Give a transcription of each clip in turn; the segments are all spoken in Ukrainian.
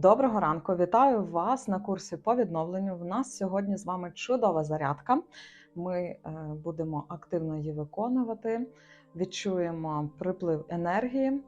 Доброго ранку, вітаю вас на курсі по відновленню. В нас сьогодні з вами чудова зарядка. Ми е, будемо активно її виконувати, відчуємо приплив енергії.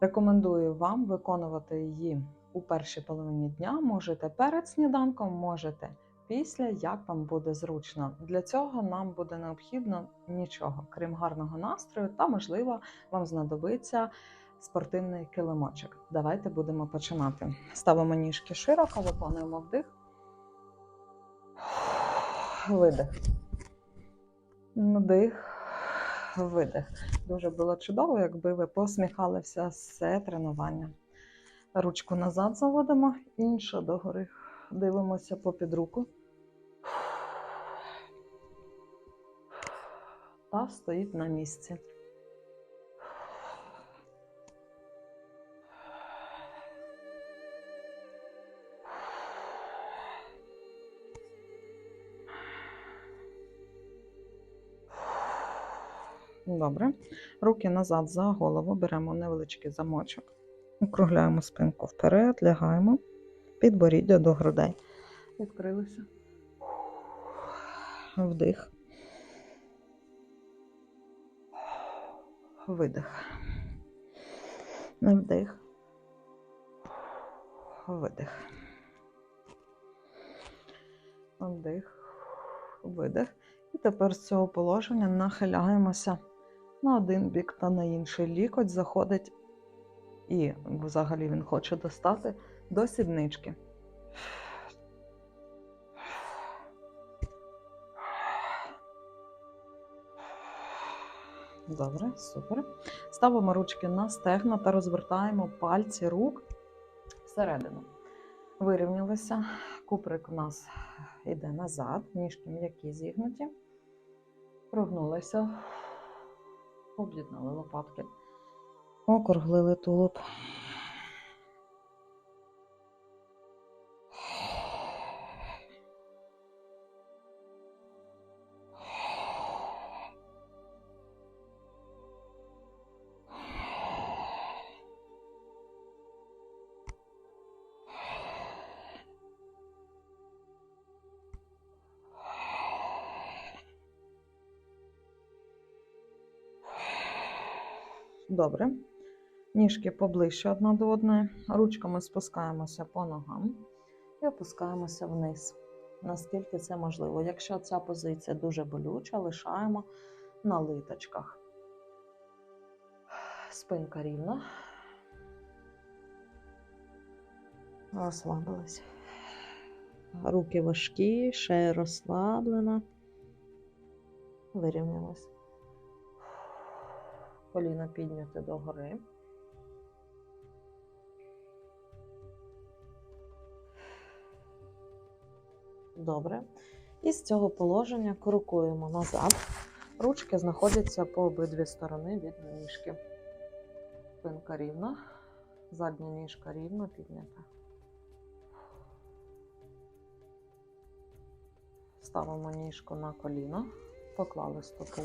Рекомендую вам виконувати її у першій половині дня. Можете перед сніданком, можете після, як вам буде зручно. Для цього нам буде необхідно нічого, крім гарного настрою, та, можливо, вам знадобиться спортивний килимочок. Давайте будемо починати. Ставимо ніжки широко, виконуємо вдих, видих. Вдих, видих. Дуже було чудово, якби ви посміхалися все тренування. Ручку назад заводимо, іншу догори. Дивимося попід руку. Та стоїть на місці. Добре. Руки назад за голову, беремо невеличкий замочок, округляємо спинку вперед, лягаємо, підборіддя до грудей. Відкрилися. Вдих. Видих. Вдих. Видих. Вдих. Видих. І тепер з цього положення нахиляємося на один бік та на інший. Лікоть заходить і взагалі він хоче достати до сіднички. Добре, супер. Ставимо ручки на стегна та розвертаємо пальці рук всередину. Вирівнялися. Куприк у нас йде назад, ніжки м'які зігнуті. Прогнулися, об'єднали лопатки, округлили тулуб. Добре. Ніжки поближче одна до одної. Ручками спускаємося по ногам і опускаємося вниз, наскільки це можливо. Якщо ця позиція дуже болюча, лишаємо на литочках. Спинка рівна. Розслабились. Руки важкі, шея розслаблена. Вирівнялась. Коліна підняти догори. Добре. І з цього положення крокуємо назад. Ручки знаходяться по обидві сторони від ніжки. Спинка рівна, задня ніжка рівно піднята. Ставимо ніжку на коліно, поклали стопу.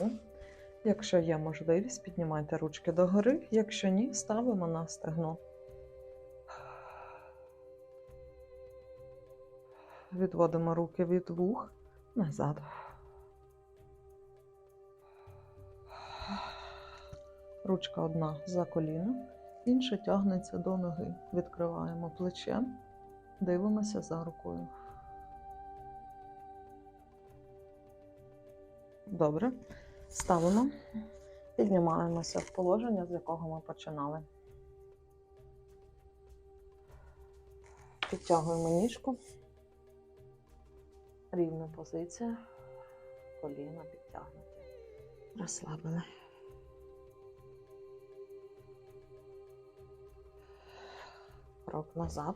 Якщо є можливість, піднімайте ручки догори. Якщо ні, ставимо на стегно. Відводимо руки від вух назад. Ручка одна за коліном, інша тягнеться до ноги. Відкриваємо плече, дивимося за рукою. Добре. Ставимо, піднімаємося в положення, з якого ми починали. Підтягуємо ніжку. Рівна позиція. Коліна підтягнуті. Розслабили. Крок назад.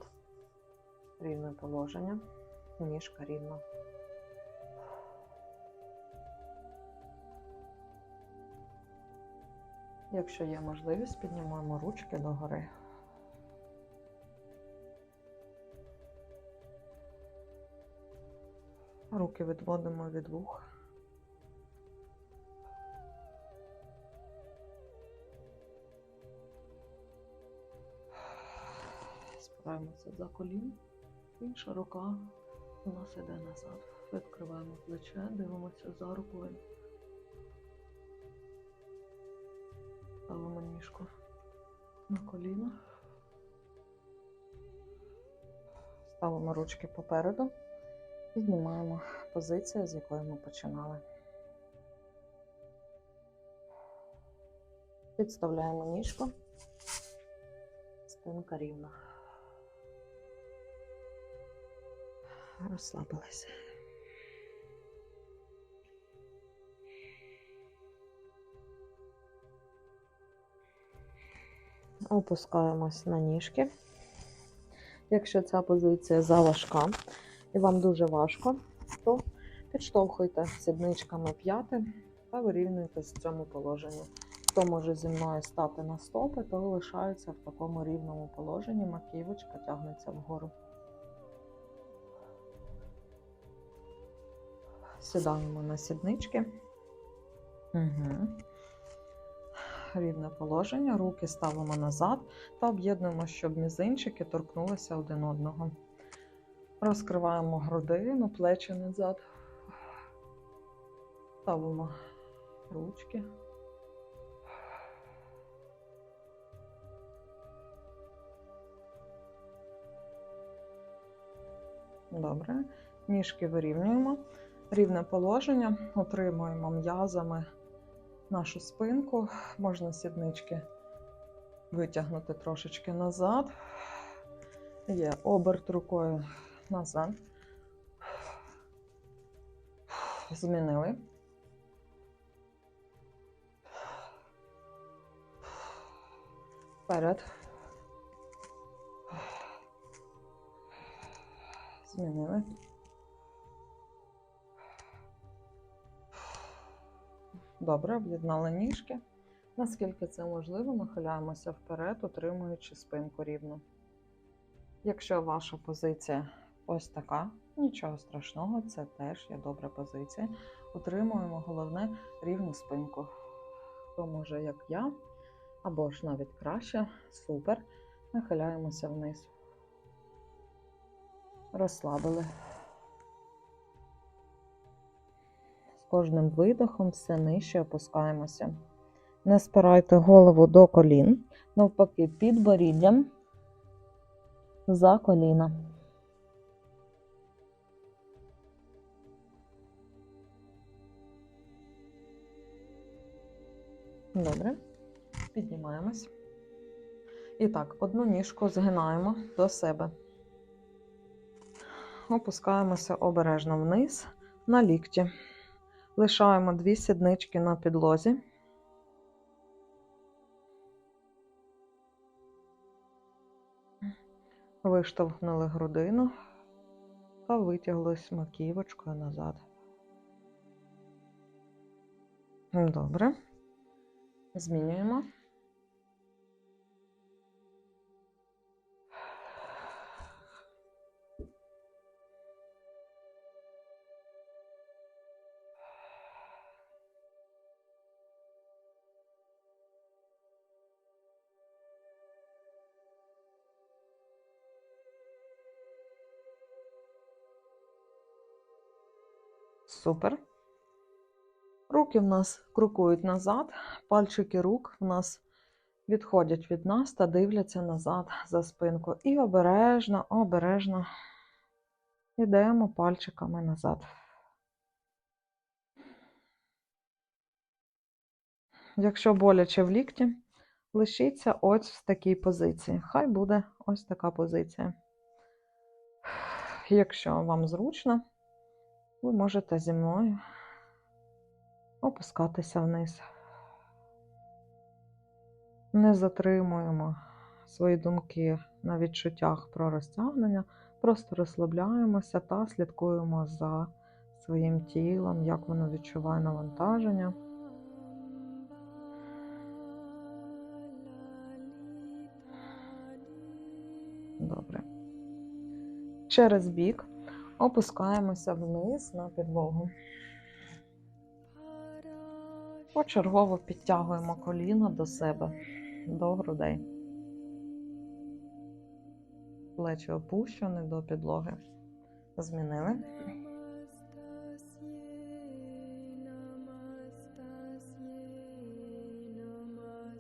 Рівне положення. Ніжка рівна. Якщо є можливість, піднімаємо ручки догори. Руки відводимо від вух. Хапаємося за колін. Інша рука у нас іде назад. Відкриваємо плече, дивимося за рукою. На коліно. Ставимо ручки попереду і знімаємо позицію, з якої ми починали. Підставляємо ніжку. Спинка рівна. Розслабилися. Опускаємось на ніжки. Якщо ця позиція заважка і вам дуже важко, то підштовхуйте сідничками п'яти та вирівнюйтесь в цьому положенні. Хто може зі мною стати на стопи, то лишається в такому рівному положенні, маківочка тягнеться вгору. Сідаємо на сіднички. Угу. Рівне положення, руки ставимо назад та об'єднуємо, щоб мізинчики торкнулися один одного. Розкриваємо грудину, плечі назад. Ставимо ручки. Добре. Ніжки вирівнюємо. Рівне положення. Отримуємо м'язами нашу спинку. Можна сіднички витягнути трошечки назад. Є оберт рукою назад. Змінили. Вперед. Змінили. Добре, об'єднали ніжки. Наскільки це можливо, нахиляємося вперед, утримуючи спинку рівно. Якщо ваша позиція ось така, нічого страшного, це теж є добра позиція. Утримуємо головне рівну спинку. Хто може, як я, або ж навіть краще, супер. Нахиляємося вниз. Розслабили. Кожним видохом все нижче опускаємося. Не спирайте голову до колін, навпаки, під боріддям за коліна. Добре. Піднімаємось. І так, одну ніжку згинаємо до себе. Опускаємося обережно вниз на лікті. Лишаємо дві сіднички на підлозі. Виштовхнули грудину та витяглись маківочкою назад. Добре. Змінюємо. Супер. Руки в нас крокують назад, пальчики рук в нас відходять від нас та дивляться назад за спинку. І обережно, обережно йдемо пальчиками назад. Якщо боляче в лікті, лишіться ось в такій позиції. Хай буде ось така позиція. Якщо вам зручно, ви можете зі мною опускатися вниз. Не затримуємо свої думки на відчуттях про розтягнення, просто розслабляємося та слідкуємо за своїм тілом, як воно відчуває навантаження. Добре. Через бік опускаємося вниз на підлогу. Почергово підтягуємо коліна до себе, до грудей. Плечі опущені до підлоги. Змінили.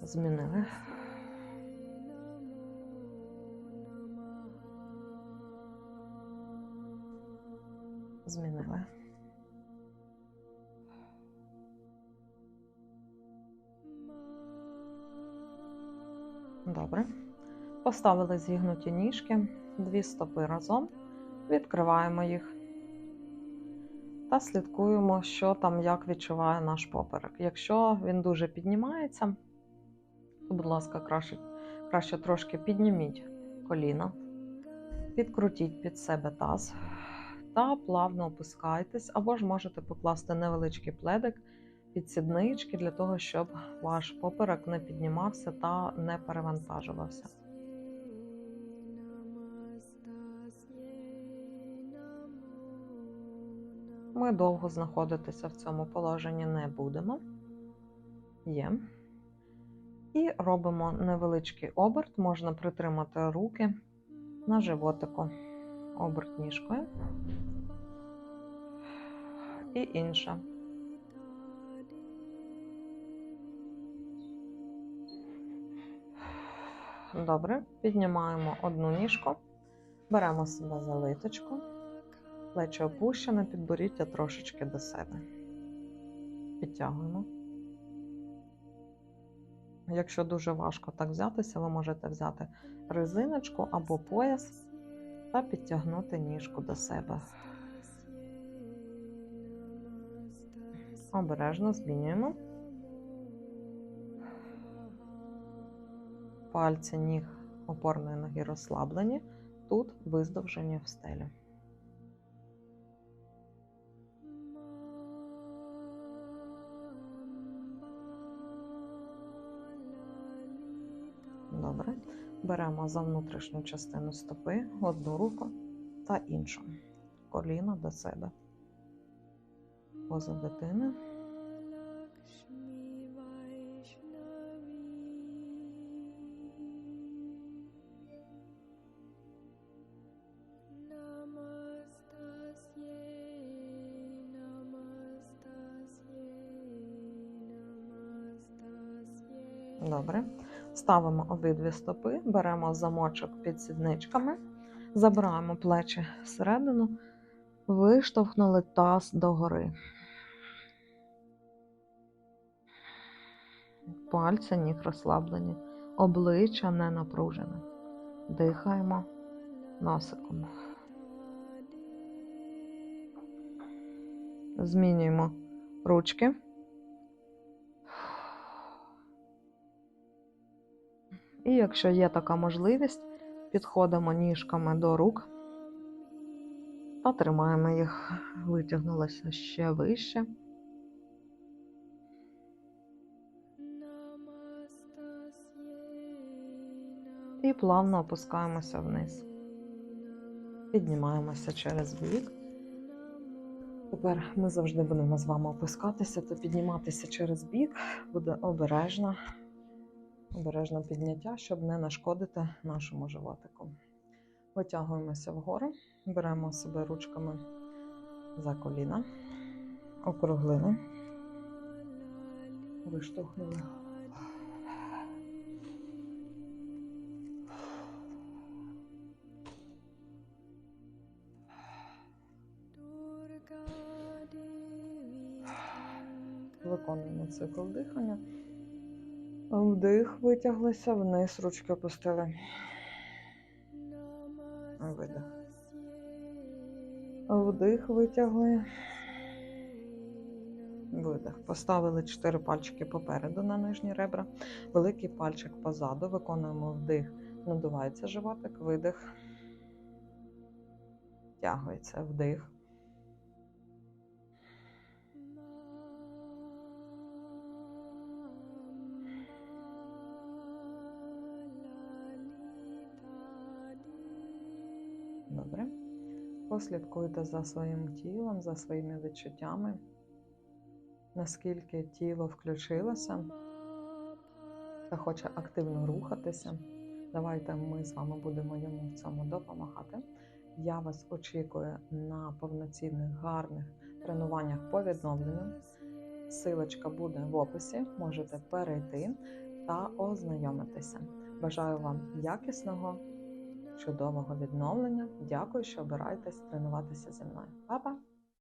Змінили. Змінили. Добре. Поставили зігнуті ніжки, дві стопи разом, відкриваємо їх та слідкуємо, що там, як відчуває наш поперек. Якщо він дуже піднімається, то, будь ласка, краще, краще трошки підніміть коліна, підкрутіть під себе таз та плавно опускайтесь, або ж можете покласти невеличкий пледик під сіднички для того, щоб ваш поперек не піднімався та не перевантажувався. Ми довго знаходитися в цьому положенні не будемо. Є. І робимо невеличкий оберт. Можна притримати руки на животику. Оберт ніжкою. І інша. Добре, піднімаємо одну ніжку, беремо себе за литочку, плечі опущене, підборіддя трошечки до себе. Підтягуємо. Якщо дуже важко так взятися, ви можете взяти резиночку або пояс та підтягнути ніжку до себе. Обережно змінюємо. Пальці ніг опорної ноги розслаблені, тут виздовжені в стелі. Добре. Беремо за внутрішню частину стопи одну руку та іншу. Коліно до себе. Поза дитини. Добре. Ставимо обидві стопи, беремо замочок під сідничками, забираємо плечі всередину, виштовхнули таз догори. Пальці ніг розслаблені, обличчя не напружене. Дихаємо носиком. Змінюємо ручки. І якщо є така можливість, підходимо ніжками до рук та тримаємо їх, витягнулося ще вище. І плавно опускаємося вниз. Піднімаємося через бік. Тепер ми завжди будемо з вами опускатися та підніматися через бік, буде обережно обережне підняття, щоб не нашкодити нашому животику. Витягуємося вгору, беремо себе ручками за коліна, округлили, виштовхнули. Виконуємо цикл дихання. Вдих, витяглися, вниз, ручки опустили. Видих. Вдих, витягли. Видих. Поставили чотири пальчики попереду на нижні ребра. Великий пальчик позаду. Виконуємо вдих. Надувається животик, видих. Тягується вдих. Послідкуйте за своїм тілом, за своїми відчуттями, наскільки тіло включилося та хоче активно рухатися. Давайте ми з вами будемо йому в цьому допомагати. Я вас очікую на повноцінних гарних тренуваннях по відновленню. Силочка буде в описі, можете перейти та ознайомитися. Бажаю вам якісного, чудового відновлення. Дякую, що обираєтесь тренуватися зі мною. Па-па!